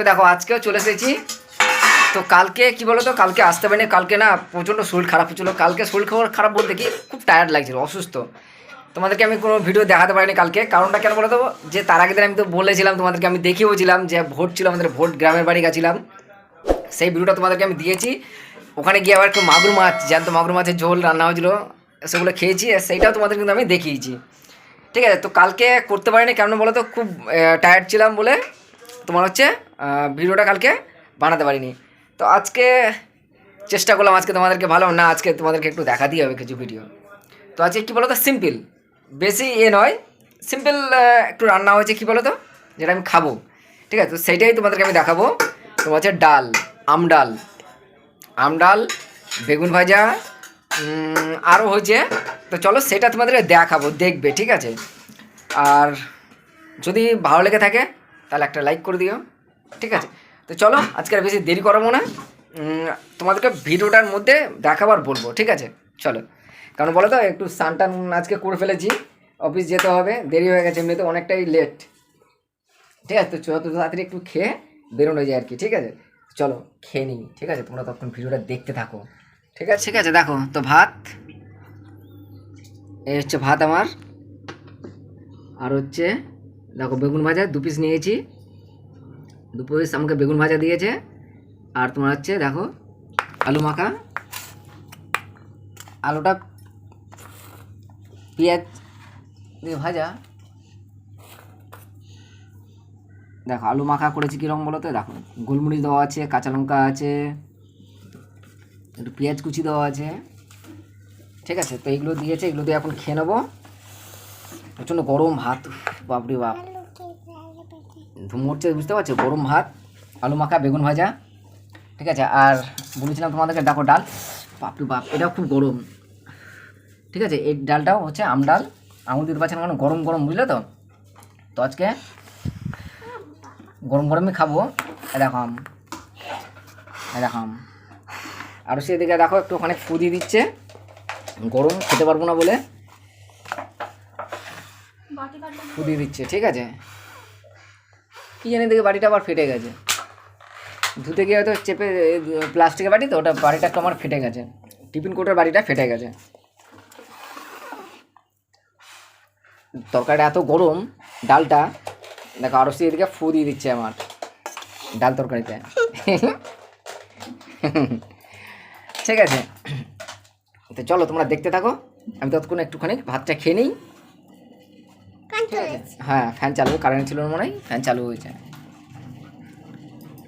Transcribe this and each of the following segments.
তো দেখো, আজকেও চলে এসেছি। তো কালকে, কি বলো তো কালকে আসতে পারিনি, কালকে না প্রচণ্ড শরীর খারাপ হচ্ছিল। কালকে শরীর খবর খারাপ বলতে কি, খুব টায়ার্ড লাগছিল, অসুস্থ। তোমাদেরকে আমি কোনো ভিডিও দেখাতে পারিনি কালকে। কারণটা কেন বলো তো যে তার আগের দিন আমি তো বলেছিলাম, তোমাদেরকে আমি দেখিয়েওছিলাম যে ভোট ছিল, আমাদের ভোট গ্রামের বাড়ি গেছিলাম। সেই ভিডিওটা তোমাদেরকে আমি দিয়েছি। ওখানে গিয়ে আবার একটু মাগুর মাছ, জ্যান্ত মাগুর মাছের ঝোল রান্না হয়েছিল, সেগুলো খেয়েছি সেইটাও তোমাদের কিন্তু আমি দেখিয়েছি। ঠিক আছে, তো কালকে করতে পারিনি, কেন বলো তো খুব টায়ার্ড ছিলাম বলে। তোমার হচ্ছে ভিডিওটা কালকে বানাতে পারিনি। তো আজকে চেষ্টা করলাম আজকে তোমাদেরকে ভালো, না আজকে তোমাদেরকে একটু দেখা দিয়ে হবে কিছু ভিডিও তো আজকে কী বলো তো সিম্পল বেশি এ নয়। সিম্পল একটু রান্না হয়েছে কী বলো তো যেটা আমি খাব। ঠিক আছে? তো সেইটাই তোমাদেরকে আমি দেখাবো। তোমার হচ্ছে ডাল, আম ডাল। আম ডাল, বেগুন ভাজা আরও হয়েছে। তো চলো সেটা তোমাদের দেখাবো, দেখবে, ঠিক আছে? আর যদি ভালো লেগে থাকে তাহলে একটা লাইক করে দিও, ঠিক আছে? তো চলো, আজকে আর বেশি দেরি করাবো না। তোমাদেরকে ভিডিওটার মধ্যে দেখাবার বলব, ঠিক আছে? চলো। কারণ বলো তো, একটু স্নান টান আজকে করে ফেলেছি, অফিস যেতে হবে, দেরি হয়ে গেছে, এমনিতে অনেকটাই লেট ঠিক আছে? তো যত তাড়াতাড়ি একটু খেয়ে বেরোনো যায় আর কি, ঠিক আছে? চলো, খেয়ে নিই, ঠিক আছে? তোমরা তখন ভিডিওটা দেখতে থাকো। ঠিক আছে? ঠিক আছে, দেখো, তো ভাত, এই হচ্ছে ভাত আমার, আর হচ্ছে দেখো, বেগুন ভাজা দু পিস নিয়েছি। দু পিস আমাকে বেগুন ভাজা দিয়েছে। আর তোমার হচ্ছে, দেখো, আলু মাখা। আলুটা পেঁয়াজ দিয়ে ভাজা। দেখো, আলু মাখা করেছি কীরকম বলো তো? দেখো, গোলমরিচ দেওয়া আছে, কাঁচা লঙ্কা আছে, একটু পেঁয়াজ কুচি দেওয়া আছে। ঠিক আছে? তো এইগুলো দিয়েছে, এগুলো দিয়ে এখন খেয়ে নেব। প্রচণ্ড গরম ভাত। বাপরে বাপ। উঠছে বুঝতে পারছ? গরম ভাত আলু মাখা বেগুন ভাজা। ঠিক আছে আর বলেছিলাম তোমাদেরকে ডাকো ডাল। বাপরে বাপ এটাও খুব গরম। ঠিক আছে এই ডালটাও হচ্ছে আম ডাল। আঙুল দিতে পারছে না কারণ গরম গরম বুঝলে তো? তো আজকে গরম গরমই খাব। এ দেখো আম। এ দেখো আম। আর সেদিকে দেখো একটু ওখানে ফু দিয়ে দিচ্ছে। গরম খেতে পারব না বলে। ফু দিয়ে দিচ্ছে, ঠিক আছে? কি জানি দেখে বাড়িটা আবার ফেটে গেছে। ধুতে গিয়ে হয়তো চেপে প্লাস্টিকের বাটি তো, ওটা বাড়িটা একটু আমার ফেটে গেছে। টিফিন কোটের বাড়িটা ফেটে গেছে। তরকারিটা এত গরম, ডালটা, দেখো আরও সে এদিকে ফু দিয়ে দিচ্ছে আমার, ডাল তরকারিতে। ঠিক আছে? তো চলো তোমরা দেখতে থাকো, আমি ততক্ষণ একটুখানি ভাতটা খেয়ে নিই। হ্যাঁ ফ্যান চালু কারেন্ট ছিল মনে হয় ফ্যান চালু হয়েছে।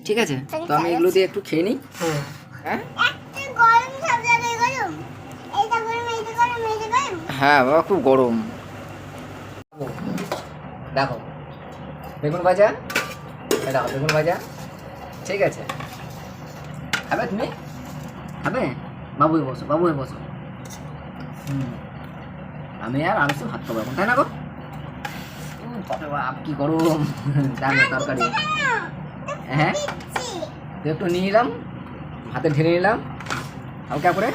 ঠিক আছে তো আমি এগুলো দিয়ে একটু খেয়ে নিই। হ্যাঁ? হ্যাঁ বাবা খুব গরম। দেখো বেগুন ভাজা দেখো বেগুন ভাজা ঠিক আছে। খাবে তুমি? খাবে? বাবু হয়ে বসো বাবু হয়ে বসো। হুম। আমি আর আলু ভাত খাব এখন তাই না গো? কি গরম দাঁড়ো তরকারি। হ্যাঁ? একটু নিয়ে নিলাম ভাতে ঢেলে নিলাম, হালকা করে।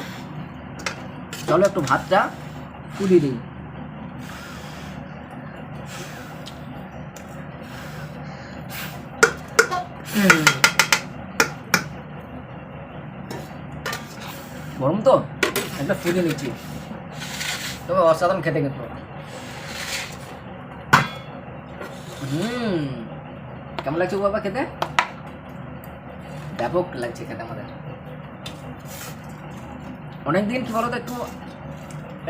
চলো একটু ভাতটা ফুলিয়ে দিই। গরম তো, একটা ফুলিয়ে নিচ্ছি। তবে অসাধারণ খেতে কিন্তু। হুম। কেমন লাগছে বাবা খেতে? ব্যাপক লাগছে খেতে আমাদের। অনেকদিন কি বলো তো একটু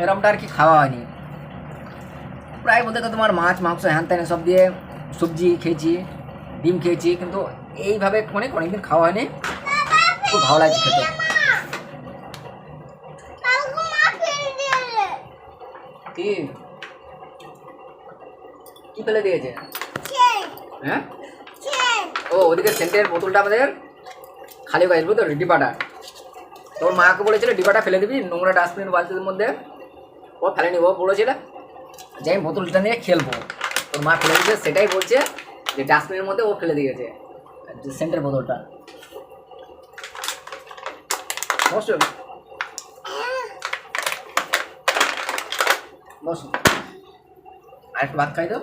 এরমটা আর কি খাওয়া হয়নি। প্রায় বলতে গেলে তোমার মাছ, মাংস, হ্যান ত্যান সব দিয়ে সবজি খেয়েছি, ডিম খেয়েছি, কিন্তু এইভাবে অনেক, অনেকদিন খাওয়া হয়নি। খুব ভালো লাগছে খেতে। কি ফেলে দিয়েছে? হ্যাঁ? ও ওদিকে সেন্টের বোতলটা আমাদের খালি হয়ে আসবে তো? ডিবাটা তোর মাকে বলেছিল ডিবাটা ফেলে দিবি নোংরা ডাস্টবিন বালতির মধ্যে। ও বলেছিল। যে আমি বোতলটা নিয়ে খেলব। তোর মা ফেলে দিয়েছে সেটাই বলছে যে ডাস্টবিনের মধ্যে ও ফেলে দিয়েছে যে সেন্টের বোতলটা। বসো বসো। আর একটু ভাত খাই দাও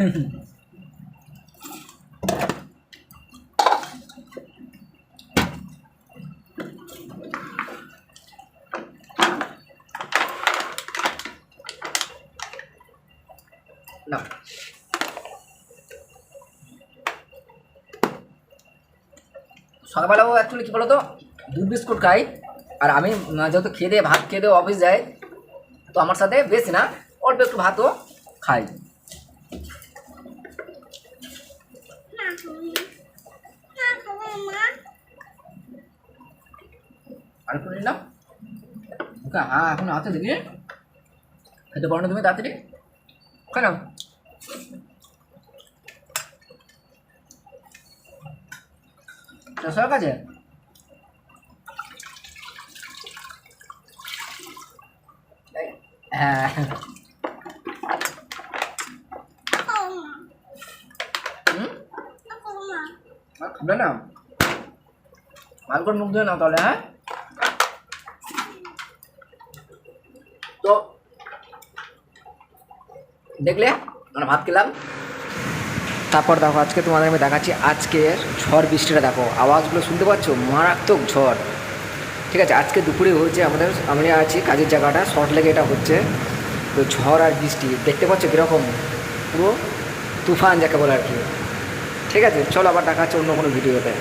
না। সকালবেলাও অ্যাকচুয়ালি কী বলো তো দুধ বিস্কুট খাই। আর আমি যেহেতু খেয়ে দিয়ে ভাত খেয়ে দিয়ে অফিস যাই, তো আমার সাথে বেশি না, অল্প একটু ভাতও খাই। আর একটু নিলাম ওকে হ্যাঁ এখন হাতে দেখি খেতে পারো না তুমি তাড়াতাড়ি। কেন চাষার কাছে হ্যাঁ। খাবে না? ভালো মুখ দিয়ে নাও তাহলে হ্যাঁ? তো দেখলে আমরা ভাত খেলাম। তারপর দেখো আজকে তোমাদের আমি দেখাচ্ছি, আজকের ঝড় বৃষ্টিটা দেখো। আওয়াজগুলো শুনতে পাচ্ছ? মারাত্মক ঝড়। ঠিক আছে, আজকে দুপুরে হয়েছে আমাদের, আমি আছি কাজের জায়গাটা, শর্ট লেগে এটা হচ্ছে। তো ঝড় আর বৃষ্টি, দেখতে পাচ্ছ কীরকম? পুরো তুফান যাকে বলে আর কি। ঠিক আছে, চলো আবার দেখা হচ্ছে অন্য কোনো ভিডিওতে।